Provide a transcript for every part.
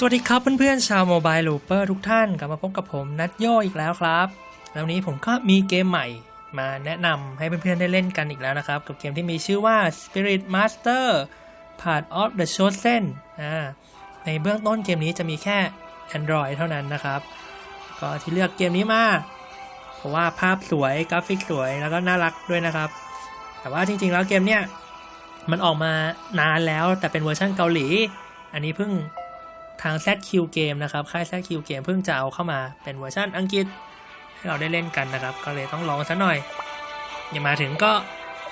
สวัสดีครับเพื่อนๆชาวโมบายลูเปอร์ทุกท่านกลับมาพบกับผมนัทโยอีกแล้วครับ แล้วนนี้ผมก็มีเกมใหม่มาแนะนำให้เพื่อนๆได้เล่นกันอีกแล้วนะครับ กับเกมที่มีชื่อว่า Spirit Master Part of the Chosen อ่าในเบื้องต้นเกมนี้จะมีแค่ Android เท่านั้นนะครับ ก็ที่เลือกเกมนี้มา เพราะว่าภาพสวยกราฟิกสวยแล้วก็น่ารักด้วยนะครับ แต่ว่าจริงๆแล้วเกมเนี้ยมันออกมานานแล้วแต่เป็นเวอร์ชันเกาหลี อันนี้เพิ่ง ทาง ZQ Game นะครับ ค่าย ZQ Game เพิ่งจะเอาเข้ามาเป็นเวอร์ชันอังกฤษ ให้เราได้เล่นกันนะครับ ก็เลยต้องลองซะหน่อย อย่ามาถึงก็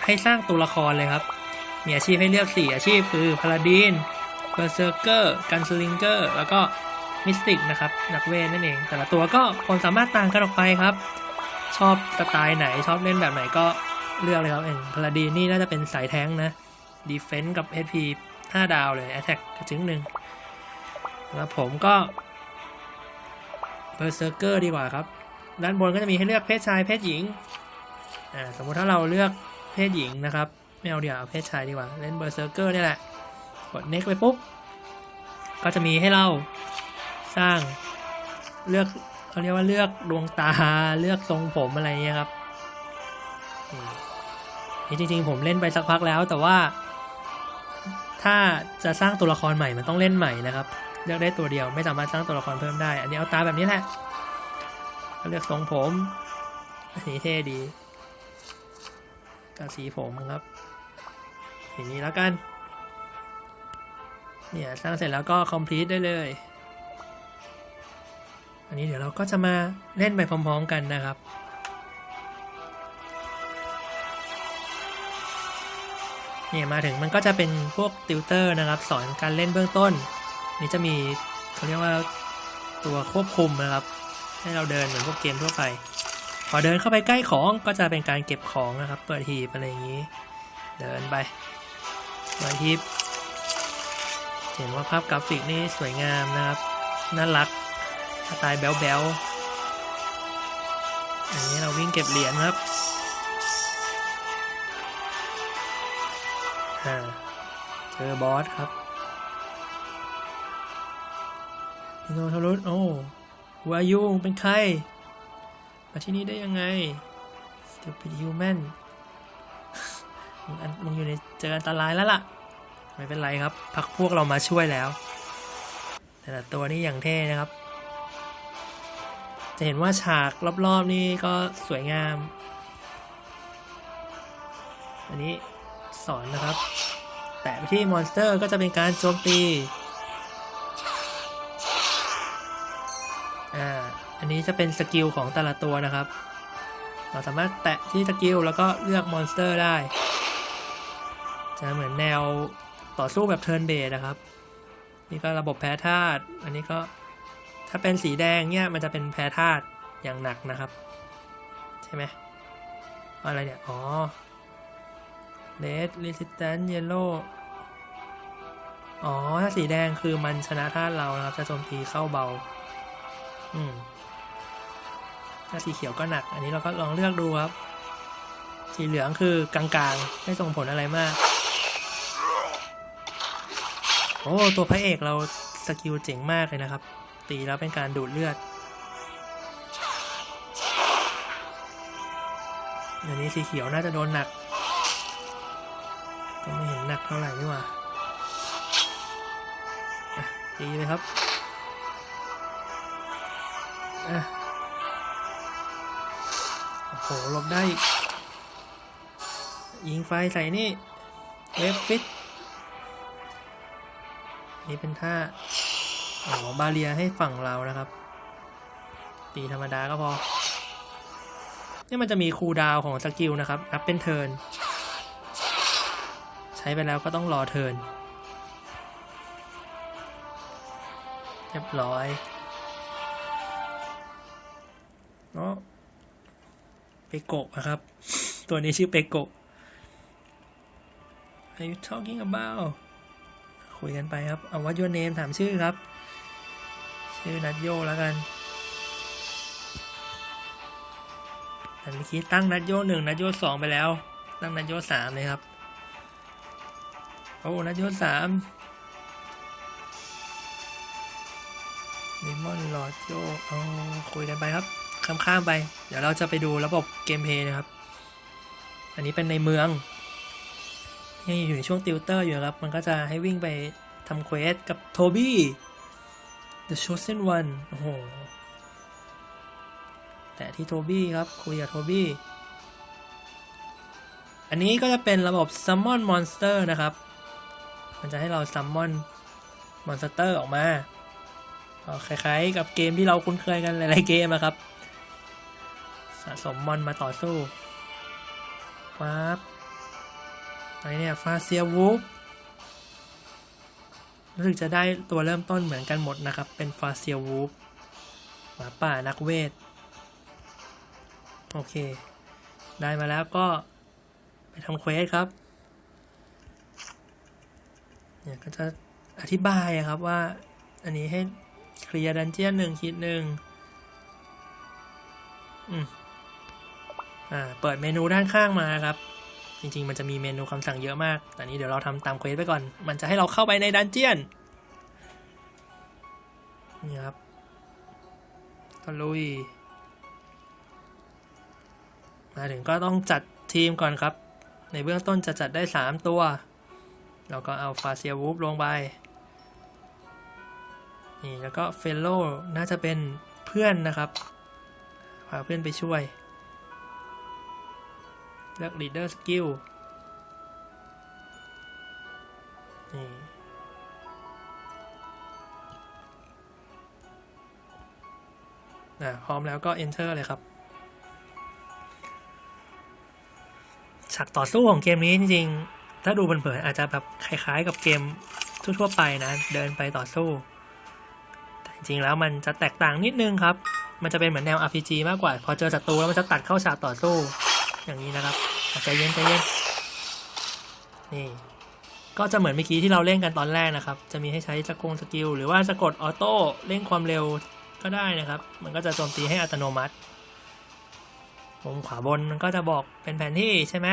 ให้สร้างตัวละครเลยครับ มีอาชีพให้เลือก 4 อาชีพคือพา l าดีนเบอร์เซอร์เกอร์กันสลิงเกอร์แล้วก็มิสติกนะครับ นักเวทนั่นเอง แต่ละตัวก็ความสามารถต่างกันออกไปครับ ชอบสไตล์ไหนชอบเล่นแบบไหนก็เลือกเลยครับเองพา l าดีนนี่น่าจะเป็นสายแท้งนะดีเฟน s ์กับ HP 5 ดาวเลย Attack กระจึงหนึ่ง แล้วผมก็เบอร์เซอร์เกอร์ดีกว่าครับ ด้านบนก็จะมีให้เลือกเพศชายเพศหญิงอ่าสมมุติถ้าเราเลือกเพศหญิงนะครับไม่เอาเดี๋ยวเอาเพศชายดีกว่า เล่นเบอร์เซอร์เกอร์นี่แหละ กด next ไปปุ๊บ ก็จะมีให้เราสร้างเลือกเขาเรียกว่าเลือกดวงตาเลือกทรงผมอะไรเงี้ยครับนี่จริงๆผมเล่นไปสักพักแล้วแต่ว่า ถ้าจะสร้างตัวละครใหม่มันต้องเล่นใหม่นะครับ เลือกได้ตัวเดียว ไม่สามารถสร้างตัวละครเพิ่มได้ อันนี้เอาตาแบบนี้แหละเลือกทรงผมอันนี้เท่ดีกับสีผมครับสีนี้แล้วกัน เนี่ยสร้างเสร็จแล้วก็ complete ได้เลย อันนี้เดี๋ยวเราก็จะมาเล่นไปพร้อมๆกันนะครับเนี่ยมาถึงมันก็จะเป็นพวกติวเตอร์นะครับ สอนการเล่นเบื้องต้น นี่จะมีเขาเรียกว่าตัวควบคุมนะครับ ให้เราเดินเหมือนพวกเกมทั่วไป พอเดินเข้าไปใกล้ของก็จะเป็นการเก็บของนะครับ เปิดหีบอะไรอย่างนี้ เดินไปเปิดหีบเห็นว่าภาพกราฟิกนี่สวยงามนะครับ น่ารักสไตล์แบ๊วๆอันนี้เราวิ่งเก็บเหรียญครับเจอบอสครับ มิโนทารุสโอ้วายุเป็นใคร มาที่นี่ได้ยังไง Stupid Human มึงอันมึงอยู่ในเจออันตรายแล้วล่ะ ไม่เป็นไรครับ พักพวกเรามาช่วยแล้ว แต่ละตัวนี่อย่างเท่นะครับ จะเห็นว่าฉากรอบๆนี่ก็สวยงาม อันนี้สอนนะครับ แตะไปที่มอนสเตอร์ก็จะเป็นการโจมตี นี้จะเป็นสกิลของแต่ละตัวนะครับ เราสามารถแตะที่สกิลแล้วก็เลือกมอนสเตอร์ได้ จะเหมือนแนวต่อสู้แบบเทิร์นเบสนะครับ นี่ก็ระบบแพ้ธาตุ อันนี้ก็ถ้าเป็นสีแดงเนี่ยมันจะเป็นแพ้ธาตุอย่างหนักนะครับ ใช่ไหมอะไรเนี่ย อ๋อ Red Resistance Yellow อ๋อ ถ้าสีแดงคือมันชนะธาตุเรานะครับ จะโจมตีเข้าเบา อืม ถ้าสีเขียวก็หนัก อันนี้เราก็ลองเลือกดูครับ สีเหลืองคือกลางๆ ไม่ส่งผลอะไรมาก โอ้ ตัวพระเอกเราสกิลเจ๋งมากเลยนะครับ ตีแล้วเป็นการดูดเลือด อันนี้สีเขียวน่าจะโดนหนัก ก็ไม่เห็นหนักเท่าไหร่นี่หว่าตีเลยครับ อะ โหลบได้อีก ยิงไฟใส่นี่ เวฟฟิต นี่เป็นท่าอ๋อบาเรียให้ฝั่งเรานะครับ ตีธรรมดาก็พอ นี่มันจะมีคูดาวของสกิลนะครับ นับเป็นเทิร์นใช้ไปแล้วก็ต้องรอเทิร์นเรียบร้อยเนาะ เปโกะนะครับ ตัวนี้ชื่อเปโกะ Are you talking about คุยกันไปครับเอาว่า your name ถามชื่อครับ ชื่อนัดโยแล้วกันแต่เมื่อกี้ตั้งนัดโยหนึ่งนัดโยสองไปแล้ว ตั้งนัดโยสามเลยครับ โอ้นัดโยสามมอนลอโจเอาคุยกันไปครับ ข้ามๆไป เดี๋ยวเราจะไปดูระบบเกมเพลย์นะครับ อันนี้เป็นในเมืองยังอยู่ในช่วงติวเตอร์อยู่ครับ มันก็จะให้วิ่งไปทำเควสกับโทบี้ The Chosen One โอ้โห แต่ที่โทบี้ครับคุยกับโทบี้ อันนี้ก็จะเป็นระบบ Summon Monster นะครับ มันจะให้เรา Summon Monster ออกมาคล้ายๆกับเกมที่เราคุ้นเคยกันหลายๆเกมนะครับะสมมอนมาต่อสู้ปั๊บอะไรเนี่ยฟาเซียวูฟรู้สึกจะได้ตัวเริ่มต้นเหมือนกันหมดนะครับ เป็นฟาเซียวูฟหมาป่านักเวท โอเค ได้มาแล้วก็ไปทำเควสครับ เนี่ยก็จะอธิบายอะครับว่า อันนี้ให้เคลียร์ดันเจียนหนึ่งคิดหนึ่งอืม เปิดเมนูด้านข้างมาครับ จริงๆ มันจะมีเมนูคำสั่งเยอะมาก แต่นี้เดี๋ยวเราทำตามเควสไปก่อน มันจะให้เราเข้าไปในดันเจียน นี่ครับก็ลุย มาถึงก็ต้องจัดทีมก่อนครับ ในเบื้องต้นจะจัดได้ 3 ตัว เราก็เอาฟาเซียวูฟลงไป นี่แล้วก็เฟลโลน่าจะเป็นเพื่อนนะครับ พาเพื่อนไปช่วย เลือก leader skill นี่อะพร้อมแล้วก็ enter เลยครับ ฉากต่อสู้ของเกมนี้จริงๆ ถ้าดูเผินๆอาจจะแบบคล้ายๆ กับเกมทั่วๆไปนะ เดินไปต่อสู้ แต่จริงๆแล้วมันจะแตกต่างนิดนึงครับ มันจะเป็นเหมือนแนว RPG มากกว่า พอเจอศัตรูแล้วมันจะตัดเข้าฉากต่อสู้ อย่างนี้นะครับอะใจเย็นใจเย็นนี่ก็จะเหมือนเมื่อกี้ที่เราเล่นกันตอนแรกนะครับ จะมีให้ใช้สกงสกิลหรือว่าสะกดออโต้เร่งความเร็วก็ได้นะครับ มันก็จะโจมตีให้อัตโนมัติมุมขวาบนมันก็จะบอกเป็นแผนที่ใช่ไหม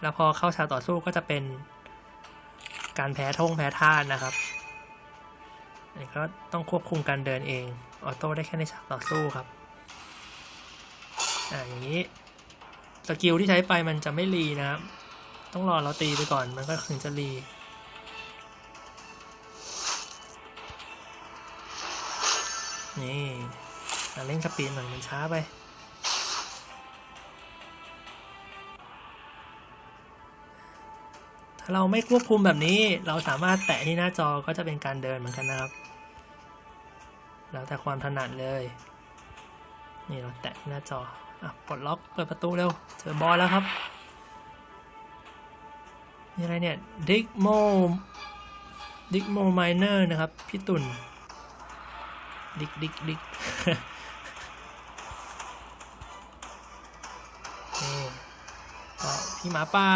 แล้วพอเข้าฉากต่อสู้ก็จะเป็นการแพ้ทงแพ้ท่าตุนะครับอันนี้ก็ต้องควบคุมการเดินเอง ออโต้ได้แค่ในฉากต่อสู้ครับ อ่าอย่างนี้ สกิลที่ใช้ไปมันจะไม่รีนะครับ ต้องรอเราตีไปก่อนมันก็ถึงจะรีนี่อะเร่งสปีดหน่อยมันช้าไป ถ้าเราไม่ควบคุมแบบนี้ เราสามารถแตะที่หน้าจอก็จะเป็นการเดินเหมือนกันนะครับ แล้วแต่ความถนัดเลย นี่เราแตะที่หน้าจออะปลดล็อกเปิดประตูเร็ว เจอบอลแล้วครับนี่อะไรเนี่ยดิกโมดิกโมไมเนอร์นะครับ พี่ตุ่นดิกดิกดิกนี่ก็พี่หมาป่า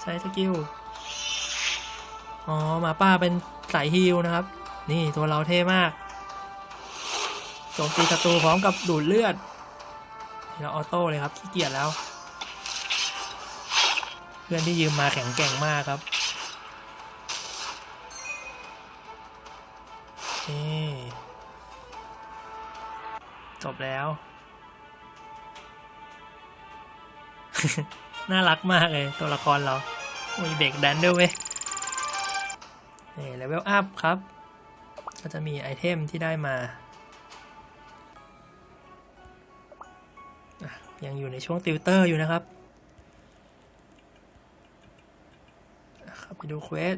ใช้สกิล อ๋อหมาป่าเป็นสายฮิลนะครับ นี่ตัวเราเท่มาก จมตีศัตรูพร้อมกับดูดเลือดเราออโต้เลยครับขี้เกียจแล้ว เพื่อนที่ยืมมาแข็งแกร่งมากครับนี่จบแล้ว น่ารักมากเลยตัวละครเรามีเบรกแดนด้วยเว้ยนี่เลเวลอัพครับ ก็จะมีไอเทมที่ได้มา ยังอยู่ในช่วงติวเตอร์อยู่นะครับครับไปดูเควส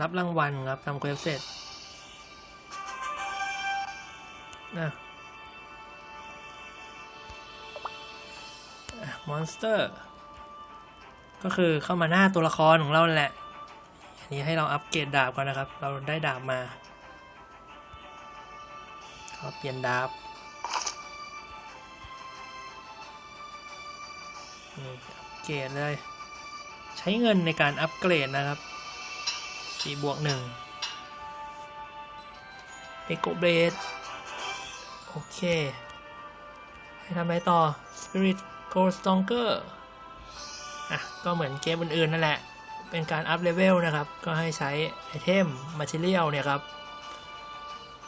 รับรางวัลครับทำเควสเสร็จนะมอนสเตอร์ ก็คือเข้ามาหน้าตัวละครของเราแหละ อันนี้ให้เราอัปเกรดดาบก่อนนะครับ เราได้ดาบมาก็เปลี่ยนดาบ เกรดเลย ใช้เงินในการอัปเกรดนะครับสีบวกหนึ่งเอโกเบดโอเค ให้ทำอะไรต่อ Spirit Go Stronger อะ ก็เหมือนเกมอื่นๆนั่นแหละ เป็นการอัพเลเวลนะครับ ก็ให้ใช้ไอเทม Material เนี่ยครับ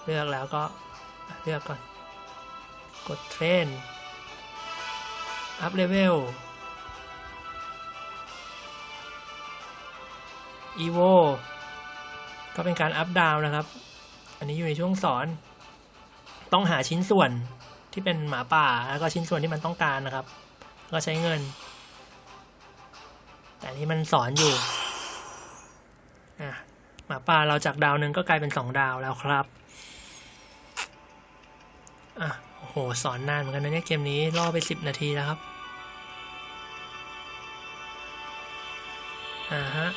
เลือกแล้วก็เลือกก่อน กดเทรนอัพเลเวล อีโวก็เป็นการอัพดาวนะครับ อันนี้อยู่ในช่วงสอน ต้องหาชิ้นส่วนที่เป็นหมาป่า แล้วก็ชิ้นส่วนที่มันต้องการนะครับ ก็ใช้เงิน แต่อันนี้มันสอนอยู่หมาป่าเราจากดาวหนึ่งก็กลายเป็นสองดาวแล้วครับอะโอ้โห สอนนานเหมือนกันนะเนี่ยเกมนี้ล่อไปสิบนาทีแล้วครับอ่าฮะ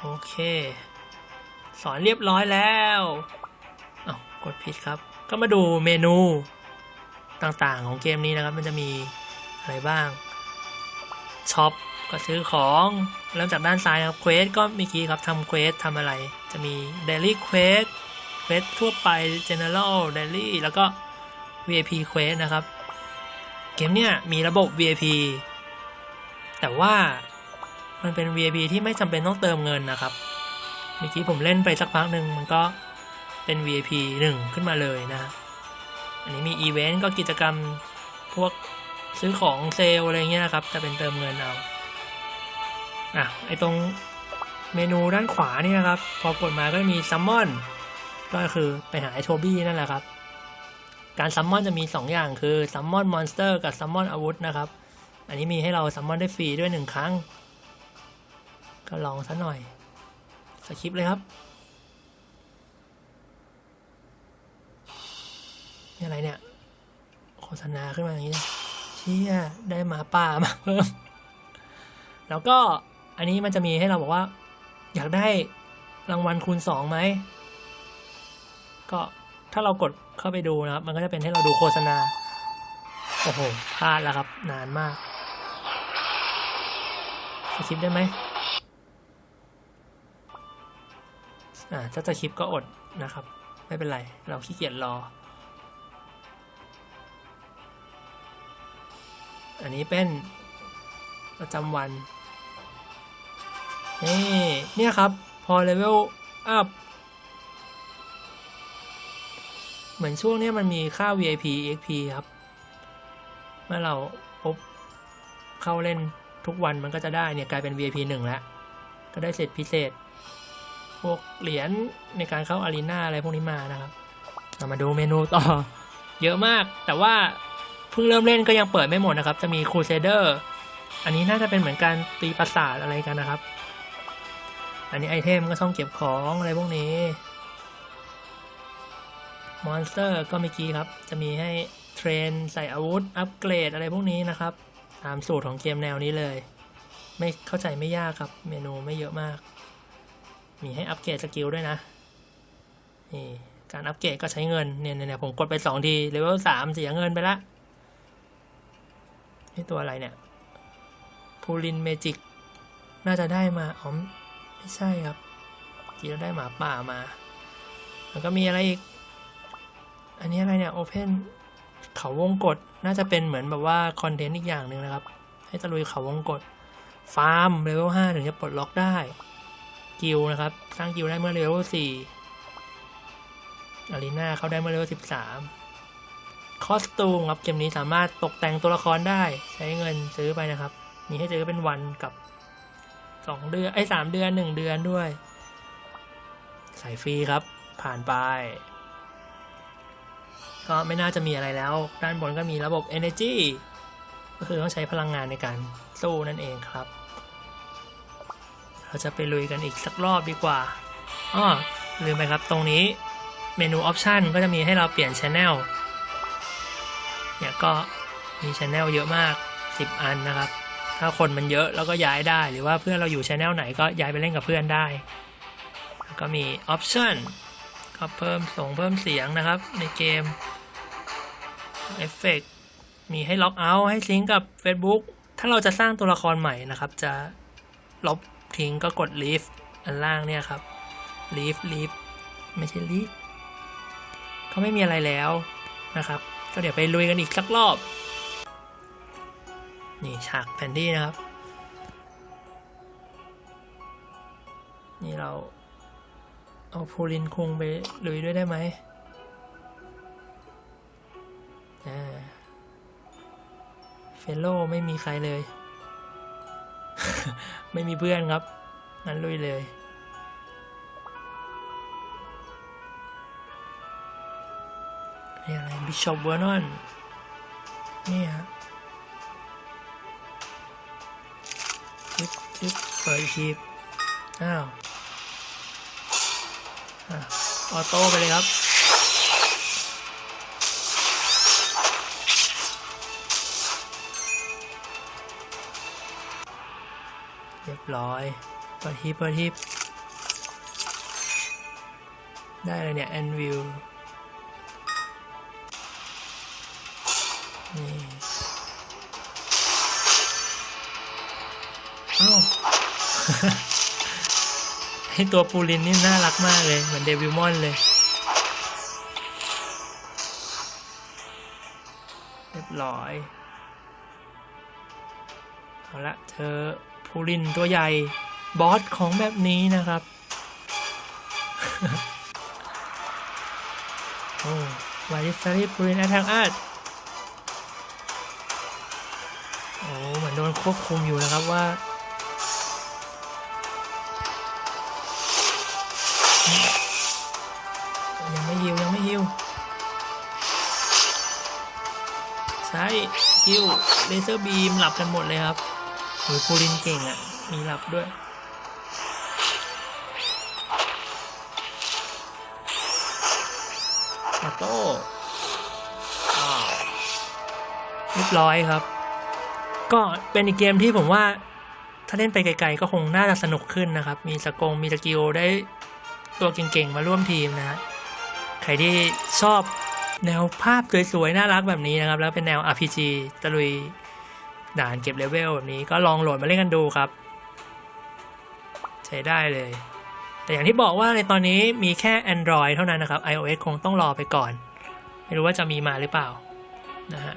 โอเค สอนเรียบร้อยแล้วเอากดผิดครับ ก็มาดูเมนูต่างๆ ของเกมนี้นะครับ มันจะมีอะไรบ้าง ช็อปก็ซื้อของเริ่มจากด้านซ้ายนะครับเควสก็เมื่อกี้ครับทำเควสทำอะไร จะมีเดลี่เควสเควสทั่วไป general daily แล้วก็ VIP เควสนะครับ เกมเนี่ยมีระบบ VIP แต่ว่า มันเป็น VIP ที่ไม่จำเป็นต้องเติมเงินนะครับ เมื่อกี้ผมเล่นไปสักพักหนึ่งมันก็เป็น VIP 1 ขึ้นมาเลยนะ อันนี้มีอีเวนต์ก็กิจกรรมพวกซื้อของเซลอะไรเงี้ยนะครับ จะเป็นเติมเงินเอาอะไอตรงเมนูด้านขวานี่นะครับ พอกดมาก็มีซัมมอนก็คือไปหาไอโทบี้นั่นแหละครับ การซัมมอนจะมี 2 อย่างคือซัมมอนมอนสเตอร์กับซัมมอนอาวุธนะครับ อันนี้มีให้เราซัมมอนได้ฟรีด้วยหนึ่งครั้ง ก็ลองซะหน่อยสคริปเลยครับนี่อะไรเนี่ย โฆษณาขึ้นมาอย่างนี้เชี่ยได้หมาป่ามาเพิ่ม แล้วก็อันนี้มันจะมีให้เราบอกว่า อยากได้รางวัลคูณสองไหม ก็ถ้าเรากดเข้าไปดูนะครับ มันก็จะเป็นให้เราดูโฆษณา โอ้โหพลาดแล้วครับ นานมากสคริปได้ไหม อ่าถ้าจะคลิปก็อดนะครับ ไม่เป็นไร เราขี้เกียจรอ อันนี้เป็นประจำวัน นี่เนี่ยครับ พอเลเวลอัพเหมือนช่วงนี้มันมีค่า VIP XP ครับ เมื่อเราพบเข้าเล่นทุกวันมันก็จะได้เนี่ยกลายเป็น VIP 1 แล้ว ก็ได้เสร็จพิเศษ พวกเหรียญในการเข้าอารีนาอะไรพวกนี้มานะครับเรามาดูเมนูต่อ เยอะมาก แต่ว่าเพิ่งเริ่มเล่นก็ยังเปิดไม่หมดนะครับ จะมีครูเซเดอร์อันนี้น่าจะเป็นเหมือนการตีประสาทอะไรกันนะครับ อันนี้ไอเทมก็ช่องเก็บของอะไรพวกนี้ มอนสเตอร์ก็เมื่อกี้ครับ จะมีให้เทรนใส่อาวุธ อัปเกรดอะไรพวกนี้นะครับ ตามสูตรของเกมแนวนี้เลย ไม่เข้าใจไม่ยากครับ เมนูไม่เยอะมาก มีให้อัปเกรดสกิลด้วยนะ นี่การอัปเกรดก็ใช้เงิน เนี่ยเนี่ยผมกดไปสองทีเลเวลสามเสียเงินไปละนี่ตัวอะไรเนี่ยพูลินเมจิก น่าจะได้มาอ๋อไม่ใช่ครับกีเราได้หมาป่ามา แล้วก็มีอะไรอีก อันนี้อะไรเนี่ยโอเพนเขาวงกฏน่าจะเป็นเหมือนแบบว่าคอนเทนต์อีกอย่างหนึ่งนะครับ ให้ตะลุยเขาวงกฏฟาร์มเลเวลห้าถึงจะปลดล็อกได้ กิลนะครับ สร้างกิลได้เมื่อเลเวลสี่อารีนาเข้าได้เมื่อเลเวลสิบสามคอสตูมครับเกมนี้สามารถตกแต่งตัวละครได้ใช้เงินซื้อไปนะครับ มีให้ซื้อเป็นวันกับสองเดือนไอ้สามเดือนหนึ่งเดือนด้วยใส่ฟรีครับ ผ่านไป ก็ไม่น่าจะมีอะไรแล้ว ด้านบนก็มีระบบ Energy ก็คือต้องใช้พลังงานในการสู้นั่นเองครับ เราจะไปลุยกันอีกสักรอบดีกว่าอ้อลืมไปครับตรงนี้เมนูออปชันก็จะมีให้เราเปลี่ยนช ANNEL เนี่ยก็มีช ANNEL เยอะมาก 10 อันนะครับ ถ้าคนมันเยอะแล้วก็ย้ายได้ หรือว่าเพื่อนเราอยู่ช ANNEL ไหนก็ย้ายไปเล่นกับเพื่อนได้ แล้วก็มีออปชันก็เพิ่มส่งเพิ่มเสียงนะครับ ในเกมเอฟเฟกมีให้ล็อกเอาท์ให้ซิงก์กับ Facebook ถ้าเราจะสร้างตัวละครใหม่นะครับ จะลบ ทิ้งก็กด leave อันล่างเนี่ยครับ leave leave ไม่ใช่ leave เขาไม่มีอะไรแล้วนะครับ ก็เดี๋ยวไปลุยกันอีกสักรอบ นี่ฉากแผนที่นะครับ นี่เราเอาพูลินคงไปลุยด้วยได้ไหมเฟลโลไม่มีใครเลย ไม่มีเพื่อนครับ งั้นลุยเลย นี่อะไรบิชอปเวอร์นอนนี่ฮะทิปทิปเปิดทิปอ้าวออโต้ไปเลยครับ ร้อยเปิดทิปเปิดทิปได้เลยเนี่ยแอนวิวนี่เอ้าให้ตัวปูลินนี่น่ารักมากเลย เหมือนเดวิลมอนเลย เรียบร้อย เอาละเธอ ปูลินตัวใหญ่ บอสของแบบนี้นะครับโอ้วาริสรีปูลินแอทแทกอาร์ตโอ้เหมือนโดนควบคุมอยู่นะครับว่ายังไม่ฮิวยังไม่ฮิวใช้สกิลเลเซอร์บีมหลับกันหมดเลยครับ โอ้ยพูลินเก่งอะ มีหลับด้วยออโต้อ้าวเรียบร้อยครับ ก็เป็นอีกเกมที่ผมว่า ถ้าเล่นไปไกลๆก็คงน่าจะสนุกขึ้นนะครับ มีสกงมีสกิลได้ตัวเก่งๆ มาร่วมทีมนะฮะใครที่ชอบแนวภาพสวยๆ น่ารักแบบนี้นะครับ แล้วเป็นแนว RPG ตะลุย ด่านเก็บเลเวลแบบนี้ก็ลองโหลดมาเล่นกันดูครับ ใช้ได้เลย แต่อย่างที่บอกว่าในตอนนี้มีแค่ Android เท่านั้นนะครับ iOS คงต้องรอไปก่อน ไม่รู้ว่าจะมีมาหรือเปล่านะฮะ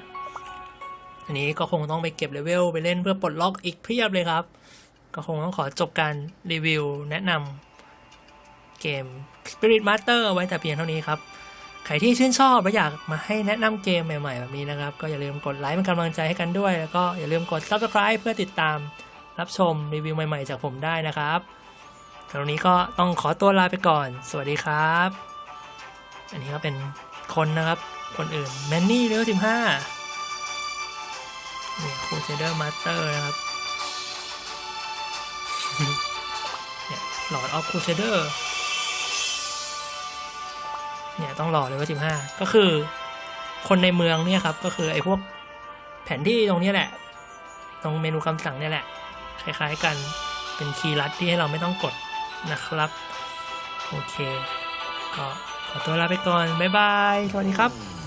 อันนี้ก็คงต้องไปเก็บเลเวลไปเล่นเพื่อปลดล็อกอีกเพียบเลยครับ ก็คงต้องขอจบการรีวิวแนะนำเกม Spirit Master ไว้แต่เพียงเท่านี้ครับ ใครที่ชื่นชอบและอยากมาให้แนะนำเกมใหม่ๆ แบบนี้นะครับ ก็อย่าลืมกดไลค์เป็นกำลังใจให้กันด้วย แล้วก็อย่าลืมกด Subscribe เพื่อติดตามรับชมรีวิวใหม่ๆ จากผมได้นะครับตอนนี้ก็ต้องขอตัวลาไปก่อน สวัสดีครับ อันนี้ก็เป็นคนนะครับ คนอื่นแมนนี่เลเวลสิบห้าเนี่ยคูเซเดอร์มาสเตอร์นะครับเนี่ยหลอดออฟคูเซเดอร์ เนี่ยต้องรอเลยว่าสิบห้าก็คือ คนในเมืองเนี่ยครับ ก็คือไอ้พวกแผนที่ตรงนี้แหละ ตรงเมนูคำสั่งเนี่ยแหละ คล้ายๆกันเป็นคีย์ลัดที่ให้เราไม่ต้องกดนะครับ โอเค ก็ขอตัวลาไปก่อน บ๊ายบาย สวัสดีครับ